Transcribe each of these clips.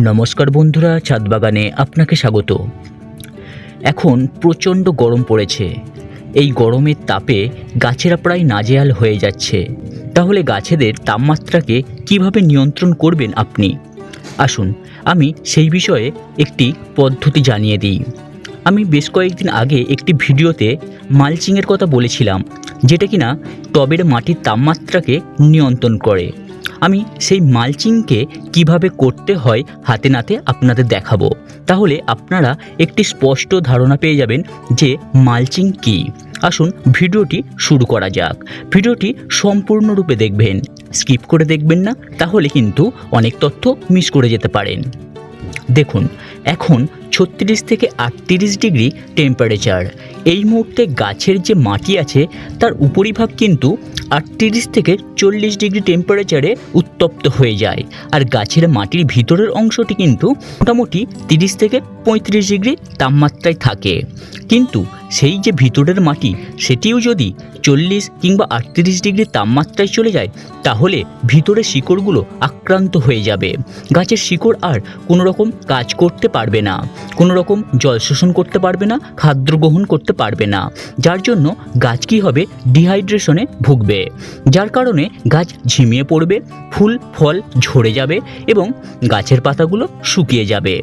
নমস্কার বন্ধুরা ছাদ বাগানে আপনাকে স্বাগত। এখন প্রচণ্ড গরম পড়েছে। এই গরমের তাপে গাছেরা প্রায় নাজেহাল হয়ে যাচ্ছে। তাহলে গাছেদের তাপমাত্রাকে কীভাবে নিয়ন্ত্রণ করবেন আপনি? আসুন, আমি সেই বিষয়ে একটি পদ্ধতি জানিয়ে দিই। আমি বেশ কয়েকদিন আগে একটি ভিডিওতে মালচিংয়ের কথা বলেছিলাম, যেটা কিনা টবের মাটির তাপমাত্রাকে নিয়ন্ত্রণ করে। আমি সেই মালচিংকে কীভাবে করতে হয় হাতে নাতে আপনাদের দেখাবো। তাহলে আপনারা একটি স্পষ্ট ধারণা পেয়ে যাবেন যে মালচিং কী। আসুন ভিডিওটি শুরু করা যাক। ভিডিওটি সম্পূর্ণরূপে দেখবেন। স্কিপ করে দেখবেন না, তাহলে কিন্তু অনেক তথ্য মিস করে যেতে পারেন। দেখুন, এখন ছত্রিশ থেকে আটত্রিশ ডিগ্রি টেম্পারেচার এই মুহূর্তে গাছের যে মাটি আছে, তার উপরিভাগ কিন্তু আটত্রিশ থেকে চল্লিশ ডিগ্রি টেম্পারেচারে উত্তপ্ত হয়ে যায়। আর গাছের মাটির ভিতরের অংশটি কিন্তু মোটামুটি তিরিশ থেকে পঁয়ত্রিশ ডিগ্রি তাপমাত্রায় থাকে। কিন্তু সেই যে ভিতরের মাটি, সেটিও যদি চল্লিশ কিংবা আটত্রিশ ডিগ্রি তাপমাত্রায় চলে যায়, তাহলে ভিতরে শিকড়গুলো আক্রান্ত হয়ে যাবে। গাছের শিকড় আর কোনো রকম কাজ করতে পারবে না। কোনো রকম জল শোষণ করতে পারবে না, খাদ্য গ্রহণ করতে পারবে না। যার জন্য গাছ কী হবে? ডিহাইড্রেশনে ভুগবে। যার কারণে গাছ ঝিমিয়ে পড়বে, ফুল, ফল ঝরে যাবে এবং গাছের পাতাগুলো শুকিয়ে যাবে।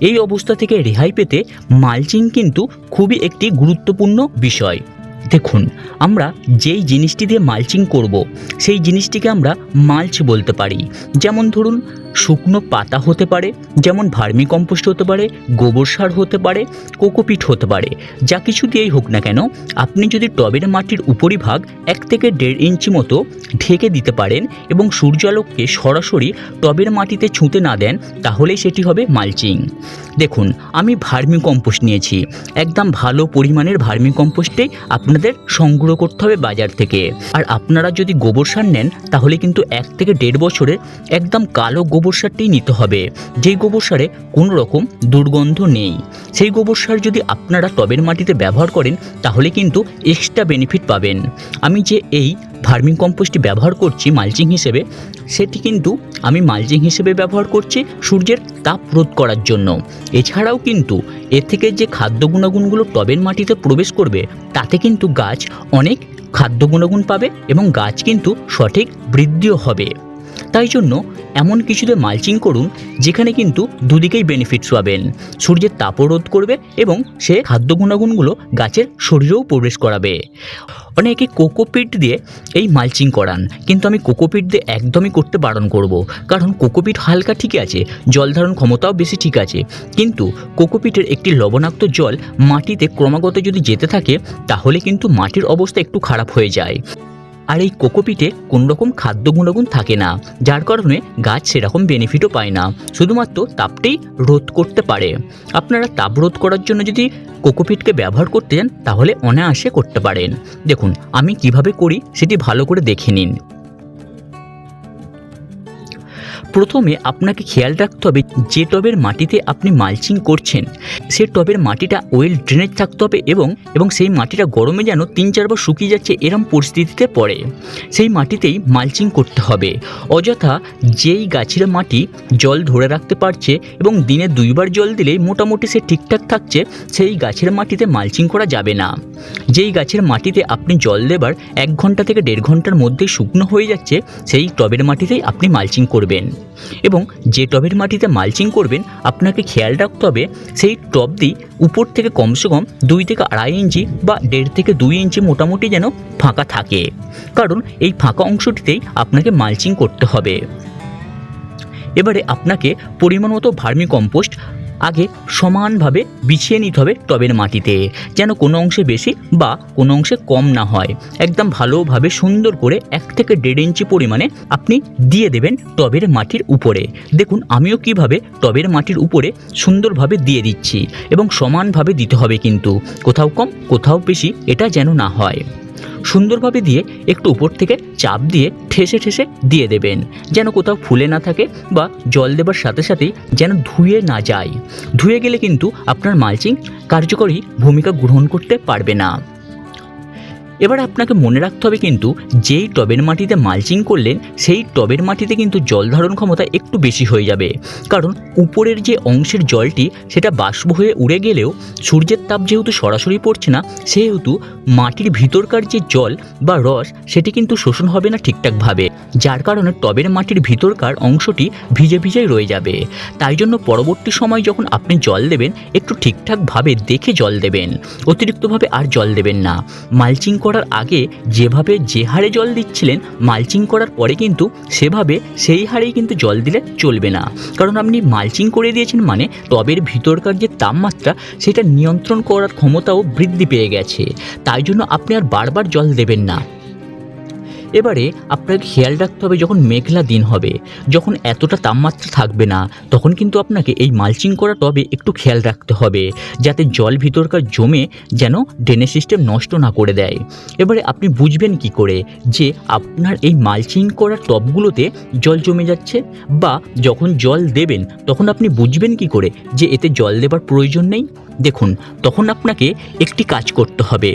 এই অবস্থা থেকে রেহাই পেতে মালচিং কিন্তু খুবই একটি গুরুত্বপূর্ণ বিষয়। দেখুন, আমরা যেই জিনিসটি দিয়ে মালচিং করব, সেই জিনিসটিকে আমরা মালচ বলতে পারি। যেমন ধরুন শুকনো পাতা হতে পারে, যেমন ভার্মি কম্পোস্ট হতে পারে, গোবর সার হতে পারে, কোকোপিট হতে পারে, যা কিছু দিয়েই হোক না কেন, আপনি যদি টবের মাটির উপরিভাগ এক থেকে দেড় ইঞ্চি মতো ঢেকে দিতে পারেন এবং সূর্যালোককে সরাসরি টবের মাটিতে ছুঁতে না দেন, তাহলেই সেটি হবে মালচিং। দেখুন, আমি ভার্মি কম্পোস্ট নিয়েছি। একদম ভালো পরিমাণের ভার্মি কম্পোস্টেই আপনাদের সংগ্রহ করতে হবে বাজার থেকে। আর আপনারা যদি গোবর সার নেন, তাহলে কিন্তু এক থেকে দেড় বছরের একদম কালো গোবর সারটাই নিতে হবে। যেই গোবর সারে কোনো রকম দুর্গন্ধ নেই। সেই গোবর সার যদি আপনারা টবের মাটিতে ব্যবহার করেন, তাহলে কিন্তু এক্সট্রা বেনিফিট পাবেন। আমি যে এই ভার্মিং কম্পোস্টটি ব্যবহার করছি মালচিং হিসেবে, সেটি কিন্তু আমি মালচিং হিসেবে ব্যবহার করছি সূর্যের তাপ রোধ করার জন্য। এছাড়াও কিন্তু এর থেকে যে খাদ্য গুণাগুণগুলো টবের মাটিতে প্রবেশ করবে, তাতে কিন্তু গাছ অনেক খাদ্য গুণাগুণ পাবে এবং গাছ কিন্তু সঠিক বৃদ্ধিও হবে। তাই জন্য এমন কিছুতে মালচিং করুন, যেখানে কিন্তু দুদিকেই বেনিফিটস পাবেন। সূর্যের তাপও রোধ করবে এবং সে খাদ্য গুণাগুণগুলো গাছের শরীরেও প্রবেশ করাবে। অনেকে কোকোপিট দিয়ে এই মালচিং করান, কিন্তু আমি কোকোপিট দিয়ে একদমই করতে বারণ করব, কারণ কোকোপিট হালকা ঠিক আছে, জল ধারণ ক্ষমতাও বেশি ঠিক আছে। কিন্তু কোকোপিটের একটি লবণাক্ত জল মাটিতে ক্রমাগত যদি যেতে থাকে, তাহলে কিন্তু মাটির অবস্থা একটু খারাপ হয়ে যায়। আর এই কোকোপিটে কোনো রকম খাদ্য গুণাগুণ থাকে না, যার কারণে গাছ সেরকম বেনিফিটও পায় না, শুধুমাত্র তাপটাই রোধ করতে পারে। আপনারা তাপ রোধ করার জন্য যদি কোকোপিটকে ব্যবহার করতে চান, তাহলে অনায়াসে করতে পারেন। দেখুন, আমি কীভাবে করি সেটি ভালো করে দেখে নিন। প্রথমে আপনাকে খেয়াল রাখতে হবে যে টবের মাটিতে আপনি মালচিং করছেন, সে টবের মাটিটা ওয়েল ড্রেনেজ থাকতে হবে এবং এবং সেই মাটিটা গরমে যেন তিন চারবার শুকিয়ে যাচ্ছে এরম পরিস্থিতিতে পড়ে। সেই মাটিতেই মালচিং করতে হবে। অযথা যেই গাছের মাটি জল ধরে রাখতে পারছে এবং দিনে দুইবার জল দিলেই মোটামুটি সে ঠিকঠাক থাকছে, সেই গাছের মাটিতে মালচিং করা যাবে না। যেই গাছের মাটিতে আপনি জল দেবার এক ঘণ্টা থেকে দেড় ঘণ্টার মধ্যেই শুকনো হয়ে যাচ্ছে, সেই টবের মাটিতেই আপনি মালচিং করবেন। এবং যে টবের মাটিতে মালচিং করবেন, আপনাকে খেয়াল রাখতে হবে, সেই টবটি উপর থেকে কমসে কম দুই থেকে আড়াই ইঞ্চি বা দেড় থেকে দুই ইঞ্চি মোটামুটি যেন ফাঁকা থাকে। কারণ এই ফাঁকা অংশটিতেই আপনাকে মালচিং করতে হবে। এবারে আপনাকে পরিমাণ মতো ভার্মি কম্পোস্ট আগে সমানভাবে বিছিয়ে নিতে হবে টবের মাটিতে, যেন কোনো অংশে বেশি বা কোনো অংশে কম না হয়। একদম ভালোভাবে সুন্দর করে এক থেকে দেড় ইঞ্চি পরিমাণে আপনি দিয়ে দেবেন টবের মাটির উপরে। দেখুন, আমিও কীভাবে টবের মাটির উপরে সুন্দরভাবে দিয়ে দিচ্ছি এবং সমানভাবে দিতে হবে কিন্তু। কোথাও কম, কোথাও বেশি, এটা যেন না হয়। সুন্দরভাবে দিয়ে একটু উপর থেকে চাপ দিয়ে ঠেসে ঠেসে দিয়ে দেবেন, যেন কোথাও ফুলে না থাকে বা জল দেবার সাথে সাথেই যেন ধুয়ে না যায়। ধুয়ে গেলে কিন্তু আপনার মালচিং কার্যকরী ভূমিকা গ্রহণ করতে পারবে না। এবার আপনাকে মনে রাখতে হবে কিন্তু যেই টবের মাটিতে মালচিং করলেন, সেই টবের মাটিতে কিন্তু জল ধারণ ক্ষমতা একটু বেশি হয়ে যাবে। কারণ উপরের যে অংশের জলটি, সেটা বাষ্প হয়ে উড়ে গেলেও সূর্যের তাপ যেহেতু সরাসরি পড়ছে না, সেহেতু মাটির ভিতরকার যে জল বা রস, সেটি কিন্তু শোষণ হবে না ঠিকঠাকভাবে, যার কারণে টবের মাটির ভিতরকার অংশটি ভিজে ভিজেই রয়ে যাবে। তাই জন্য পরবর্তী সময় যখন আপনি জল দেবেন, একটু ঠিকঠাকভাবে দেখে জল দেবেন। অতিরিক্তভাবে আর জল দেবেন না। মালচিং করার আগে যেভাবে যে হারে জল দিচ্ছিলেন, মালচিং করার পরে কিন্তু সেভাবে সেই হারেই কিন্তু জল দিলে চলবে না। কারণ আপনি মালচিং করে দিয়েছেন মানে তবের ভিতরকার যে তাপমাত্রা, সেটা নিয়ন্ত্রণ করার ক্ষমতাও বৃদ্ধি পেয়ে গেছে। তাই জন্য আপনি আর বারবার জল দেবেন না। এবারে আপনাকে খেয়াল রাখতে হবে যখন মেঘলা দিন হবে, যখন এতটা তাপমাত্রা থাকবে না, তখন কিন্তু আপনাকে এই মালচিং করা টবে একটু খেয়াল রাখতে হবে, যাতে জল ভিতরকার জমে যেন ড্রেনেজ সিস্টেম নষ্ট না করে দেয়। এবারে আপনি বুঝবেন কি করে যে আপনার এই মালচিং করা টবগুলোতে জল জমে যাচ্ছে বা যখন জল দেবেন, তখন আপনি বুঝবেন কি করে যে এতে জল দেবার প্রয়োজন নেই? দেখুন, তখন আপনাকে একটি কাজ করতে হবে।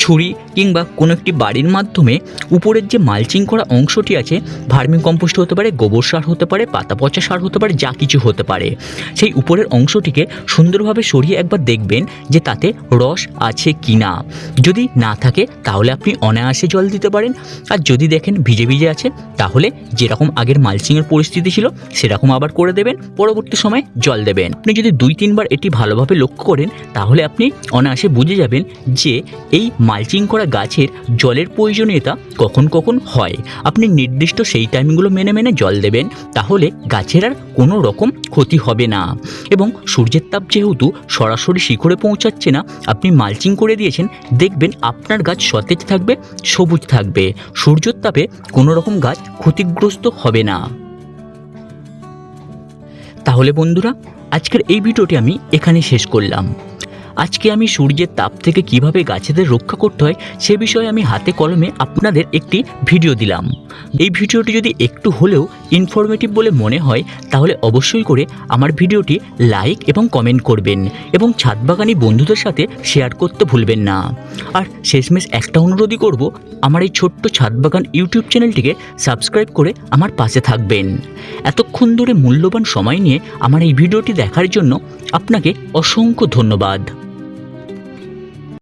ছুরি কিংবা কোনো একটি বাড়ির মাধ্যমে উপরের যে মালচিং করা অংশটি আছে, ভার্মি কম্পোস্ট হতে পারে, গোবর সার হতে পারে, পাতা পচা সার হতে পারে, যা কিছু হতে পারে। সেই উপরের অংশটিকে সুন্দরভাবে সরিয়ে একবার দেখবেন যে তাতে রস আছে কি না যদি না থাকে, তাহলে আপনি অনায়াসে জল দিতে পারেন। আর যদি দেখেন ভিজে ভিজে আছে, তাহলে যেরকম আগের মালচিংয়ের পরিস্থিতি ছিল, সেরকম আবার করে দেবেন। পরবর্তী সময় জল দেবেন। আপনি যদি দুই, তিনবার এটি ভালোভাবে লক্ষ্য করেন, তাহলে আপনি অনায়াসে বুঝে যাবেন যে এই মালচিং করা গাছের জলের প্রয়োজনীয়তা কখন কখন হয়? আপনি নির্দিষ্ট সেই টাইমগুলো মেনে মেনে জল দেবেন, তাহলে গাছের আর কোনো রকম ক্ষতি হবে না। এবং সূর্যের তাপ যেহেতু সরাসরি শিখরে পৌঁছাচ্ছে না, আপনি মালচিং করে দিয়েছেন, দেখবেন আপনার গাছ সতেজ থাকবে, সবুজ থাকবে। সূর্যের তাপে কোনো রকম গাছ ক্ষতিগ্রস্ত হবে না। তাহলে বন্ধুরা, আজকের এই ভিডিওটি আমি এখানে শেষ করলাম। আজকে আমি সূর্যের তাপ থেকে কীভাবে গাছেদের রক্ষা করতে হয়, সে বিষয়ে আমি হাতে কলমে আপনাদের একটি ভিডিও দিলাম। এই ভিডিওটি যদি একটু হলেও ইনফরমেটিভ বলে মনে হয়, তাহলে অবশ্যই করে আমার ভিডিওটি লাইক এবং কমেন্ট করবেন এবং ছাদবাগানি বন্ধুদের সাথে শেয়ার করতে ভুলবেন না। আর শেষমেশ একটা অনুরোধই করব, আমার এই ছোট্ট ছাদবাগান ইউটিউব চ্যানেলটিকে সাবস্ক্রাইব করে আমার পাশে থাকবেন। এতক্ষণ ধরে মূল্যবান সময় নিয়ে আমার এই ভিডিওটি দেখার জন্য আপনাকে অসংখ্য ধন্যবাদ।